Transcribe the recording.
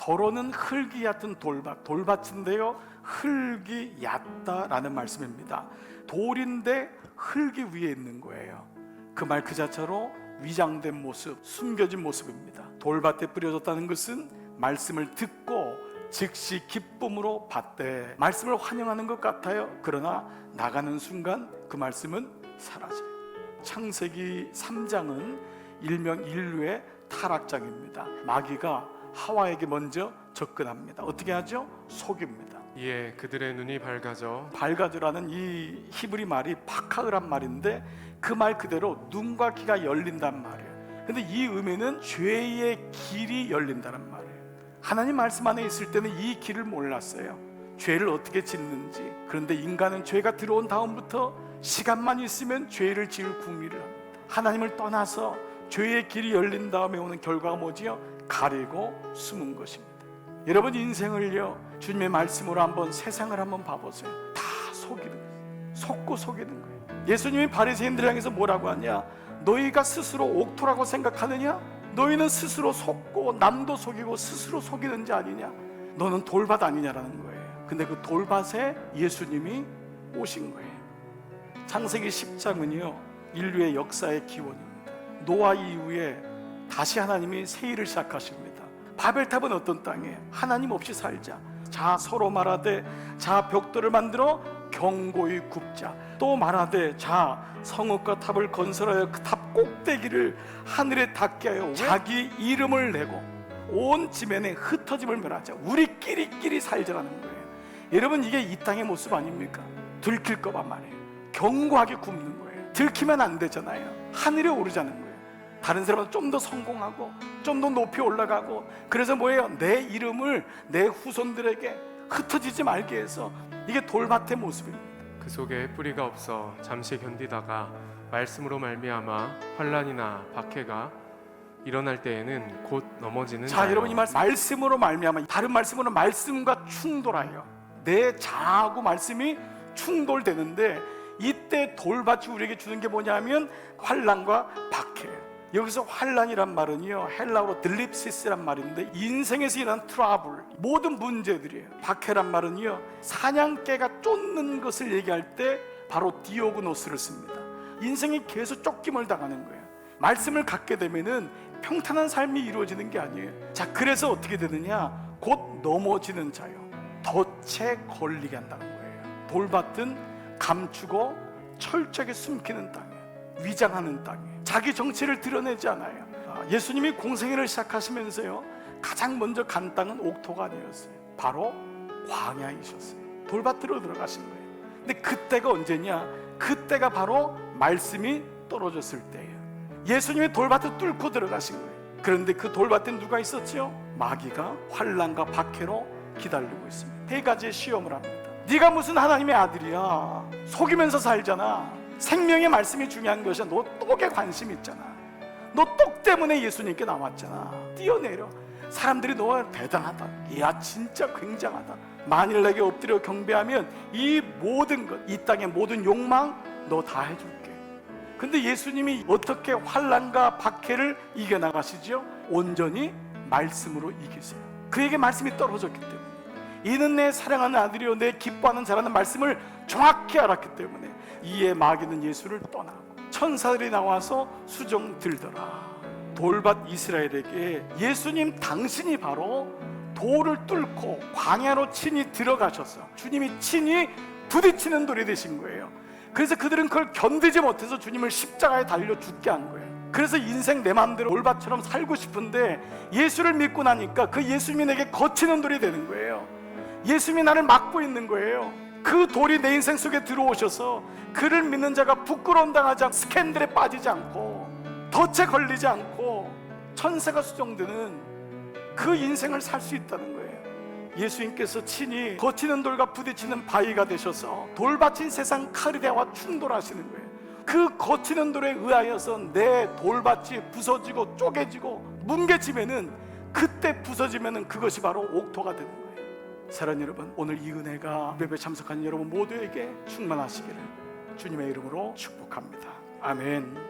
더러는 흙이 얕은 돌밭, 돌밭인데요. 흙이 얕다라는 말씀입니다. 돌인데 흙이 위에 있는 거예요. 그 말 그 자체로 위장된 모습, 숨겨진 모습입니다. 돌밭에 뿌려졌다는 것은 말씀을 듣고 즉시 기쁨으로 받되 말씀을 환영하는 것 같아요. 그러나 나가는 순간 그 말씀은 사라져요. 창세기 3장은 일명 인류의 타락장입니다. 마귀가 하와에게 먼저 접근합니다. 어떻게 하죠? 속입니다. 이에 그들의 눈이 밝아져 발가드라는 이 히브리 말이 파카흐란 말인데 그 말 그대로 눈과 귀가 열린단 말이에요. 근데 이 의미는 죄의 길이 열린다는 말이에요. 하나님 말씀 안에 있을 때는 이 길을 몰랐어요. 죄를 어떻게 짓는지. 그런데 인간은 죄가 들어온 다음부터 시간만 있으면 죄를 지을 궁리를 합니다. 하나님을 떠나서 죄의 길이 열린 다음에 오는 결과가 뭐지요? 가리고 숨은 것입니다. 여러분 인생을요 주님의 말씀으로 한번 세상을 한번 봐보세요. 다 속이는. 속고 속이는 거예요. 예수님이 바리새인들 향해서 뭐라고 하냐? 너희가 스스로 옥토라고 생각하느냐? 너희는 스스로 속고 남도 속이고 스스로 속이는 자 아니냐? 너는 돌밭 아니냐라는 거예요. 근데 그 돌밭에 예수님이 오신 거예요. 창세기 10장은요 인류의 역사의 기원입니다. 노아 이후에 다시 하나님이 새 일을 시작하십니다. 바벨탑은 어떤 땅이에요? 하나님 없이 살자. 자 서로 말하되 자 벽돌을 만들어 경고히 굽자. 또 말하되 자 성읍과 탑을 건설하여 그 탑 꼭대기를 하늘에 닿게 하여 자기 이름을 내고 온 지면에 흩어짐을 멸하자. 우리끼리끼리 살자라는 거예요. 여러분 이게 이 땅의 모습 아닙니까? 들킬 거란 말이에요. 견고하게 굽는 거예요. 들키면 안 되잖아요. 하늘에 오르자는 거예요. 다른 사람은 좀더 성공하고 좀 더 높이 올라가고 그래서 뭐예요? 내 이름을 내 후손들에게 흩어지지 말게 해서 이게 돌밭의 모습입니다. 그 속에 뿌리가 없어 잠시 견디다가 말씀으로 말미암아 환란이나 박해가 일어날 때에는 곧 넘어지는 자, 자요. 여러분 이 말씀 말씀으로 말미암아 다른 말씀으로 말씀과 충돌하여 내 자하고 말씀이 충돌되는데 이때 돌밭이 우리에게 주는 게 뭐냐면 환란과 박해예요. 여기서 환란이란 말은요 헬라어로 들립시스란 말인데 인생에서 일어난 트러블 모든 문제들이에요. 박해란 말은요 사냥개가 쫓는 것을 얘기할 때 바로 디오그노스를 씁니다. 인생이 계속 쫓김을 당하는 거예요. 말씀을 갖게 되면은 평탄한 삶이 이루어지는 게 아니에요. 자, 그래서 어떻게 되느냐? 곧 넘어지는 자요. 덫에 걸리게 한다는 거예요. 돌밭은 감추고 철저하게 숨기는 땅이에요. 위장하는 땅이에요. 자기 정체를 드러내지 않아요. 아, 예수님이 공생애를 시작하시면서요. 가장 먼저 간 땅은 옥토가 아니었어요. 바로 광야이셨어요. 돌밭으로 들어가신 거예요. 근데 그때가 언제냐? 그때가 바로 말씀이 떨어졌을 때예요. 예수님이 돌밭을 뚫고 들어가신 거예요. 그런데 그 돌밭에 누가 있었죠? 마귀가 환란과 박해로 기다리고 있습니다. 세 가지의 시험을 합니다. 네가 무슨 하나님의 아들이야? 속이면서 살잖아. 생명의 말씀이 중요한 것이야. 너 똑에 관심 있잖아. 너 똑 때문에 예수님께 나왔잖아. 뛰어내려. 사람들이 너가 대단하다. 야 진짜 굉장하다. 만일 내게 엎드려 경배하면 이 모든 것, 이 땅의 모든 욕망 너 다 해줄게. 근데 예수님이 어떻게 환란과 박해를 이겨 나가시죠? 온전히 말씀으로 이기세요. 그에게 말씀이 떨어졌기 때문에 이는 내 사랑하는 아들이요 내 기뻐하는 자라는 말씀을 정확히 알았기 때문에 이에 마귀는 예수를 떠나고 천사들이 나와서 수종 들더라. 돌밭 이스라엘에게 예수님 당신이 바로 돌을 뚫고 광야로 친히 들어가셔서 주님이 친히 부딪히는 돌이 되신 거예요. 그래서 그들은 그걸 견디지 못해서 주님을 십자가에 달려 죽게 한 거예요. 그래서 인생 내 마음대로 돌밭처럼 살고 싶은데 예수를 믿고 나니까 그 예수님이 내게 거치는 돌이 되는 거예요. 예수님이 나를 막고 있는 거예요. 그 돌이 내 인생 속에 들어오셔서 그를 믿는 자가 부끄러움 당하지 않고 스캔들에 빠지지 않고 덫에 걸리지 않고 천세가 수정되는 그 인생을 살 수 있다는 거예요. 예수님께서 친히 거치는 돌과 부딪히는 바위가 되셔서 돌밭인 세상 카르데와 충돌하시는 거예요. 그 거치는 돌에 의하여서 내 돌밭이 부서지고 쪼개지고 뭉개지면은 그때 부서지면은 그것이 바로 옥토가 되는 거예요. 사랑 여러분, 오늘 이 은혜가 예배 참석한 여러분 모두에게 충만하시기를 주님의 이름으로 축복합니다. 아멘.